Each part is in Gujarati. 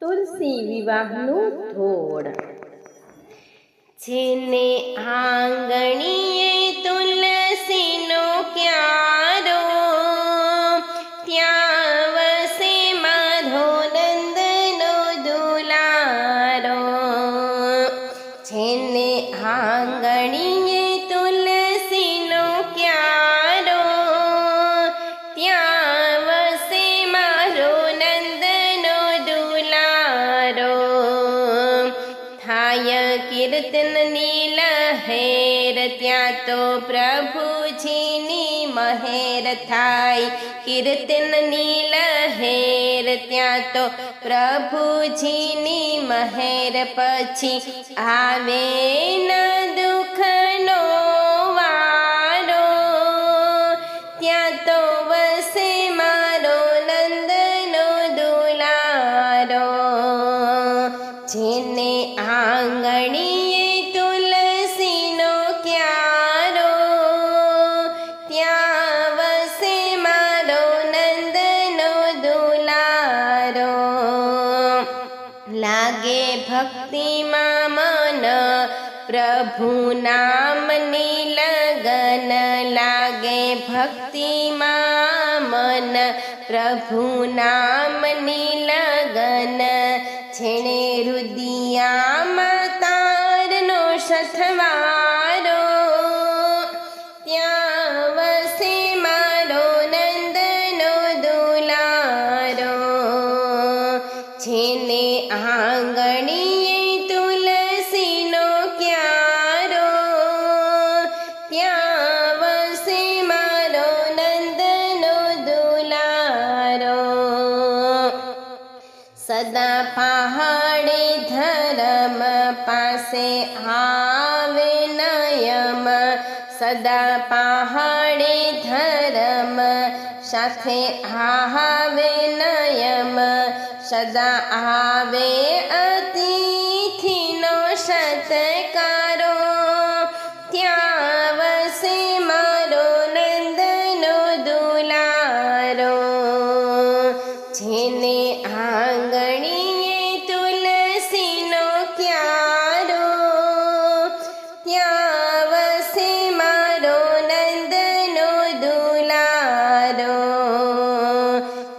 તુલસી વિવાહનું ધોળ જેને આંગણીએ તુલસીનો ક્યારો ત્યાં વસે માધો નંદનો દુલારો. જેને થાય કીર્તનની લહેર ત્યાં તો પ્રભુજીની મહેર થાય કીર્તન નીલ લહેર ત્યાં તો પ્રભુજીની મહેર પછી આવે ન આંગણીએ તુલસીનો ક્યારો, ત્યાં વસે મારો નંદનો દુલારો. લાગે ભક્તિમાં મન પ્રભુ નામની લગન, લાગે ભક્તિમાં મન પ્રભુ નામની લગન. છેણે રુદિયામાં જેને આંગણીએ તુલસીનો ક્યારો, ત્યાં વસે મારો નંદનો દુલારો. સદા પહાડે ધરમ પાસે આવે નયમ, સદા પહાડે ધરમ સાથે આવે નયમ સદા આવે અતિથિનો સત્કારો.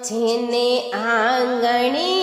જેને આંગણીએ